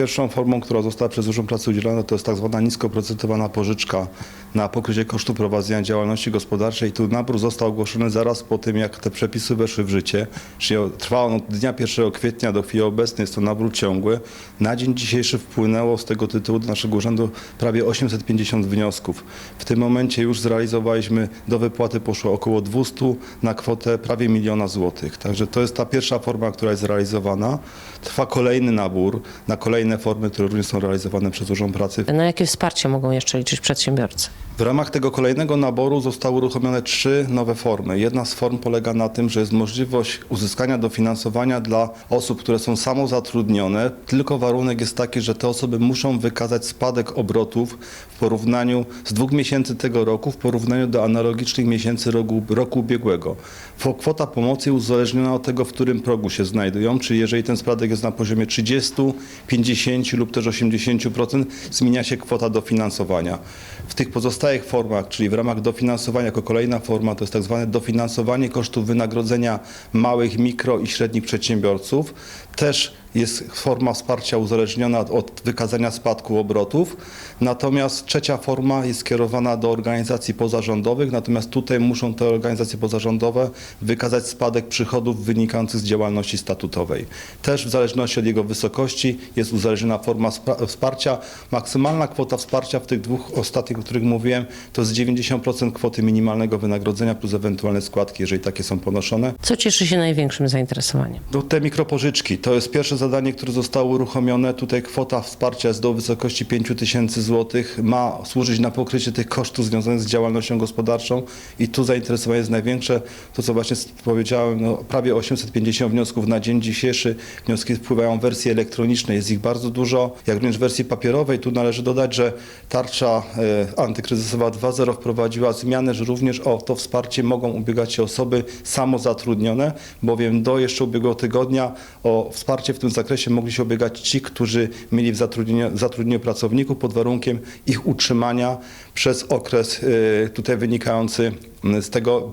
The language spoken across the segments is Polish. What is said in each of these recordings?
pierwszą formą, która została przez Urząd Pracy udzielona, to jest tak zwana nisko procentowana pożyczka na pokrycie kosztów prowadzenia działalności gospodarczej. Tu nabór został ogłoszony zaraz po tym, jak te przepisy weszły w życie, czyli trwa on od dnia 1 kwietnia do chwili obecnej, jest to nabór ciągły. Na dzień dzisiejszy wpłynęło z tego tytułu do naszego urzędu prawie 850 wniosków. W tym momencie już zrealizowaliśmy, do wypłaty poszło około 200 na kwotę prawie miliona złotych. Także to jest ta pierwsza forma, która jest zrealizowana. Trwa kolejny nabór na kolejne formy, które również są realizowane przez Urząd Pracy. Na jakie wsparcie mogą jeszcze liczyć przedsiębiorcy? W ramach tego kolejnego naboru zostały uruchomione trzy nowe formy. Jedna z form polega na tym, że jest możliwość uzyskania dofinansowania dla osób, które są samozatrudnione, tylko warunek jest taki, że te osoby muszą wykazać spadek obrotów w porównaniu z dwóch miesięcy tego roku w porównaniu do analogicznych miesięcy roku, roku ubiegłego. Kwota pomocy uzależniona od tego, w którym progu się znajdują, czyli jeżeli ten spadek jest na poziomie 30, 50 lub też 80%, zmienia się kwota dofinansowania. W tych pozostałych formach, czyli w ramach dofinansowania jako kolejna forma, to jest tak zwane dofinansowanie kosztów wynagrodzenia małych, mikro i średnich przedsiębiorców. Też jest forma wsparcia uzależniona od- wykazania spadku obrotów. Natomiast trzecia forma jest skierowana do organizacji pozarządowych, natomiast tutaj muszą te organizacje pozarządowe wykazać spadek przychodów wynikających z działalności statutowej. Też w zależności od jego wysokości jest uzależniona forma wsparcia. Maksymalna kwota wsparcia w tych dwóch ostatnich, o których mówiłem, to jest 90% kwoty minimalnego wynagrodzenia plus ewentualne składki, jeżeli takie są ponoszone. Co cieszy się największym zainteresowaniem? No, te mikropożyczki to jest pierwsze zadanie, które zostało uruchomione. Tutaj kwota wsparcia jest do wysokości 5 tysięcy złotych. Ma służyć na pokrycie tych kosztów związanych z działalnością gospodarczą i tu zainteresowanie jest największe. To co właśnie powiedziałem, no, prawie 850 wniosków na dzień dzisiejszy. Wnioski wpływają w wersji elektronicznej, jest ich bardzo dużo. Jak również w wersji papierowej, tu należy dodać, że tarcza e, antykryzysowa 2.0 wprowadziła zmianę, że również o to wsparcie mogą ubiegać się osoby samozatrudnione, bowiem do jeszcze ubiegłego tygodnia o wsparcie w tym zakresie mogli się ubiegać ci, którzy mieli w zatrudnieniu, zatrudnieniu pracowników pod warunkiem ich utrzymania przez okres e, tutaj wynikający z tego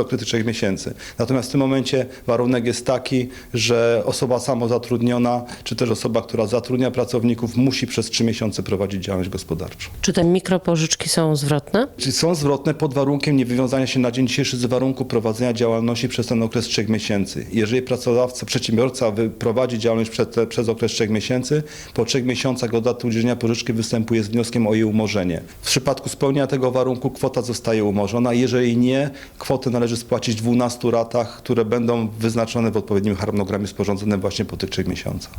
okres trzech miesięcy. Natomiast w tym momencie warunek jest taki, że osoba samozatrudniona, czy też osoba, która zatrudnia pracowników, musi przez trzy miesiące prowadzić działalność gospodarczą. Czy te mikropożyczki są zwrotne? Czyli są zwrotne pod warunkiem niewywiązania się na dzień dzisiejszy z warunku prowadzenia działalności przez ten okres trzech miesięcy. Jeżeli pracodawca, przedsiębiorca prowadzi działalność przez, te, przez okres trzech miesięcy, po trzech miesiącach od daty udzielenia pożyczki występuje z wnioskiem o jej umorzenie. W przypadku spełnienia tego warunku kwota zostaje umorzona. Jeżeli nie, kwotę należy spłacić w 12 ratach, które będą wyznaczone w odpowiednim harmonogramie sporządzonym właśnie po tych trzech miesiącach.